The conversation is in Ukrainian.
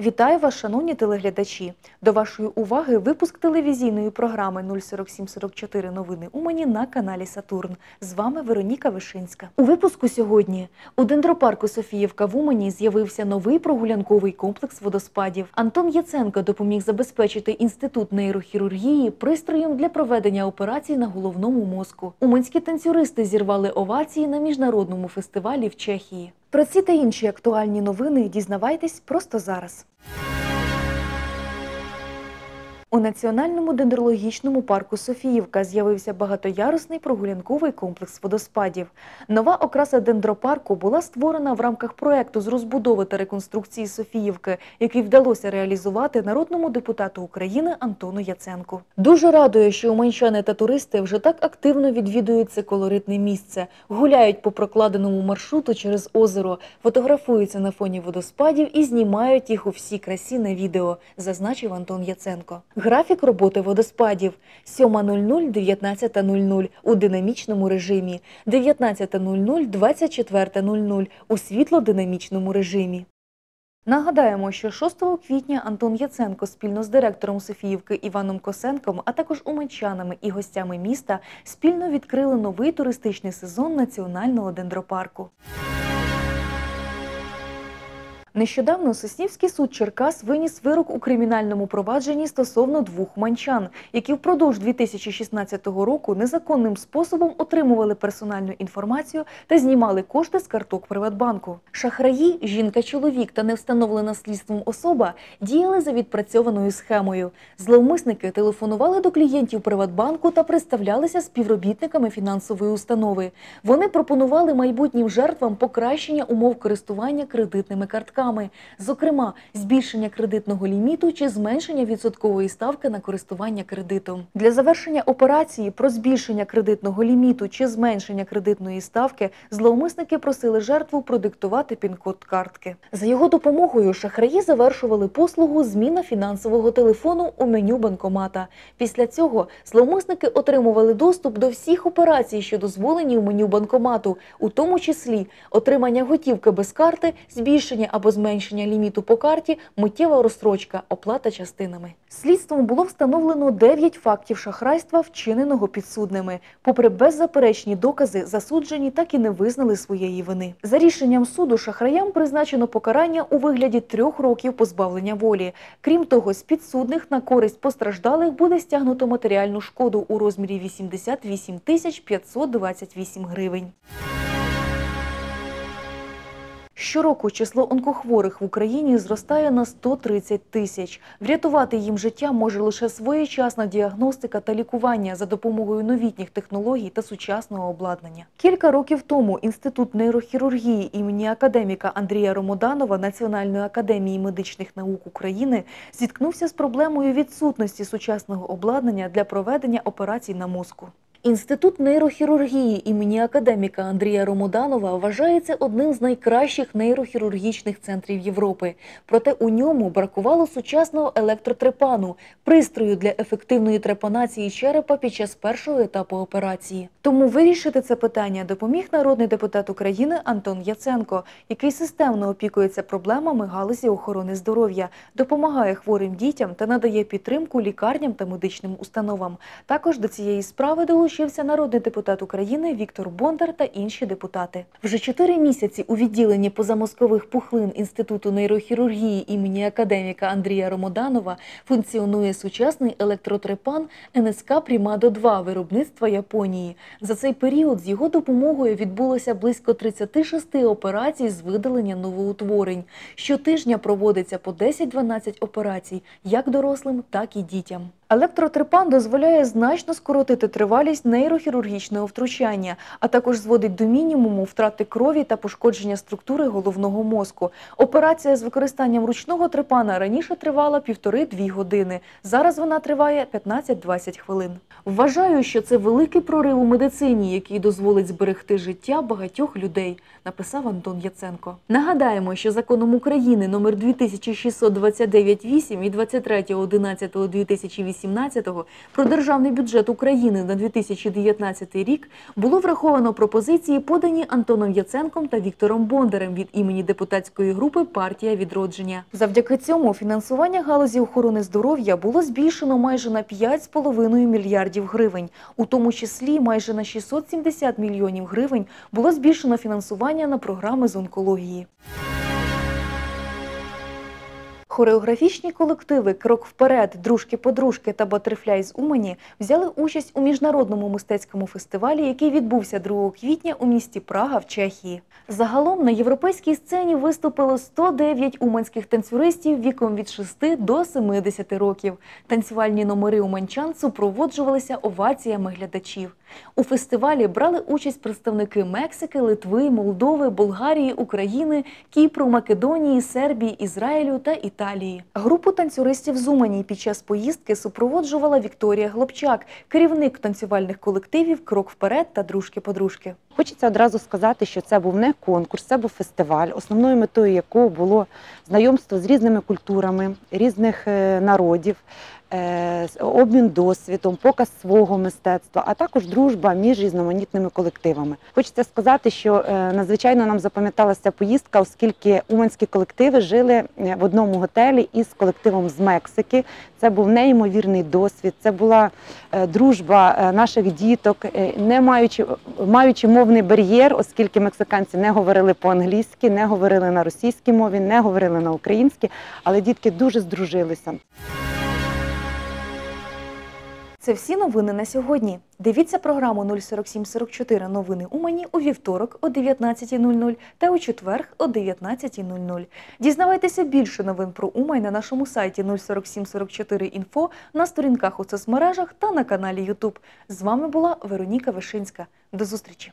Вітаю вас, шановні телеглядачі. До вашої уваги випуск телевізійної програми 04744 новини Умані на каналі Сатурн. З вами Вероніка Вишинська. У випуску сьогодні у дендропарку Софіївка в Умані з'явився новий прогулянковий комплекс водоспадів. Антон Яценко допоміг забезпечити інститут нейрохірургії пристроєм для проведення операцій на головному мозку. Уманські танцюристи зірвали овації на міжнародному фестивалі в Чехії. Про ці та інші актуальні новини дізнавайтесь просто зараз. У національному дендрологічному парку Софіївка з'явився багатоярусний прогулянковий комплекс водоспадів. Нова окраса дендропарку була створена в рамках проекту з розбудови та реконструкції Софіївки, який вдалося реалізувати народному депутату України Антону Яценку. Дуже радує, що уманчани та туристи вже так активно відвідують це колоритне місце, гуляють по прокладеному маршруту через озеро, фотографуються на фоні водоспадів і знімають їх у всій красі на відео, зазначив Антон Яценко. Графік роботи водоспадів 7.00 19.00 у динамічному режимі, 19.00 24.00 у світлодинамічному режимі. Нагадаємо, що 6 квітня Антон Яценко спільно з директором Софіївки Іваном Косенком, а також уманчанами і гостями міста спільно відкрили новий туристичний сезон національного дендропарку. Нещодавно Соснівський суд Черкас виніс вирок у кримінальному провадженні стосовно двох манчан, які впродовж 2016 року незаконним способом отримували персональну інформацію та знімали кошти з карток Приватбанку. Шахраї, жінка-чоловік та невстановлена слідством особа діяли за відпрацьованою схемою. Зловмисники телефонували до клієнтів Приватбанку та представлялися співробітниками фінансової установи. Вони пропонували майбутнім жертвам покращення умов користування кредитними картками зокрема, збільшення кредитного ліміту чи зменшення відсоткової ставки на користування кредитом. Для завершення операції про збільшення кредитного ліміту чи зменшення кредитної ставки зловмисники просили жертву продиктувати пін-код картки. За його допомогою шахраї завершували послугу зміна фінансового телефону у меню банкомата. Після цього зловмисники отримували доступ до всіх операцій, що дозволені у меню банкомату, у тому числі отримання готівки без карти, збільшення або зменшення ліміту по карті, миттєва розстрочка, оплата частинами. Слідством було встановлено 9 фактів шахрайства, вчиненого підсудними. Попри беззаперечні докази, засуджені так і не визнали своєї вини. За рішенням суду шахраям призначено покарання у вигляді трьох років позбавлення волі. Крім того, з підсудних на користь постраждалих буде стягнуто матеріальну шкоду у розмірі 88 тисяч 528 гривень. Щороку число онкохворих в Україні зростає на 130 тисяч. Врятувати їм життя може лише своєчасна діагностика та лікування за допомогою новітніх технологій та сучасного обладнання. Кілька років тому Інститут нейрохірургії імені академіка Андрія Ромоданова Національної академії медичних наук України зіткнувся з проблемою відсутності сучасного обладнання для проведення операцій на мозку. Інститут нейрохірургії імені академіка Андрія Ромоданова вважається одним з найкращих нейрохірургічних центрів Європи. Проте у ньому бракувало сучасного електротрепану, пристрою для ефективної трепанації черепа під час першого етапу операції. Тому вирішити це питання допоміг народний депутат України Антон Яценко, який системно опікується проблемами галузі охорони здоров'я, допомагає хворим дітям та надає підтримку лікарням та медичним установам. Також до цієї справи долучився народний депутат України Віктор Бондар та інші депутати. Вже чотири місяці у відділенні позамозкових пухлин Інституту нейрохірургії імені академіка Андрія Ромоданова функціонує сучасний електротрепан НСК Прімадо 2 виробництва Японії. За цей період з його допомогою відбулося близько 36 операцій з видалення новоутворень. Щотижня проводиться по 10-12 операцій як дорослим, так і дітям. Електротрепан дозволяє значно скоротити тривалість нейрохірургічного втручання, а також зводить до мінімуму втрати крові та пошкодження структури головного мозку. Операція з використанням ручного трепана раніше тривала півтори-дві години. Зараз вона триває 15-20 хвилин. Вважаю, що це великий прорив у медицині, який дозволить зберегти життя багатьох людей, написав Антон Яценко. Нагадаємо, що законом України номер 2629-8 від 23.11.2018 про державний бюджет України на 2018 2019 рік було враховано пропозиції, подані Антоном Яценком та Віктором Бондарем від імені депутатської групи Партія відродження. Завдяки цьому фінансування галузі охорони здоров'я було збільшено майже на 5,5 мільярдів гривень. У тому числі майже на 670 мільйонів гривень було збільшено фінансування на програми з онкології. Хореографічні колективи Крок вперед, дружки-подружки та Батерфляй з Умані взяли участь у міжнародному мистецькому фестивалі, який відбувся 2 квітня у місті Прага в Чехії. Загалом на європейській сцені виступило 109 уманських танцюристів віком від 6 до 70 років. Танцювальні номери уманчан супроводжувалися оваціями глядачів. У фестивалі брали участь представники Мексики, Литви, Молдови, Болгарії, України, Кіпру, Македонії, Сербії, Ізраїлю та Італії. Групу танцюристів з Умані під час поїздки супроводжувала Вікторія Глобчак, керівник танцювальних колективів Крок вперед та дружки-подружки. Хочеться одразу сказати, що це був не конкурс, це був фестиваль, основною метою якого було знайомство з різними культурами різних е, народів, е, обмін досвідом, показ свого мистецтва, а також дружба між різноманітними колективами. Хочеться сказати, що е, надзвичайно нам запам'яталася поїздка, оскільки уманські колективи жили в одному готелі із колективом з Мексики. Це був неймовірний досвід. Це була дружба наших діток, не маючи маючи мовний бар'єр, оскільки мексиканці не говорили по-англійськи, не говорили на російській мові, не говорили на українській, але дітки дуже здружилися. Це всі новини на сьогодні. Дивіться програму 04744 новини Умані у вівторок о 19.00 та у четверг о 19.00. Дізнавайтеся більше новин про Умань на нашому сайті 04744 інфо на сторінках у соцмережах та на каналі YouTube. З вами була Вероніка Вишинська. До зустрічі!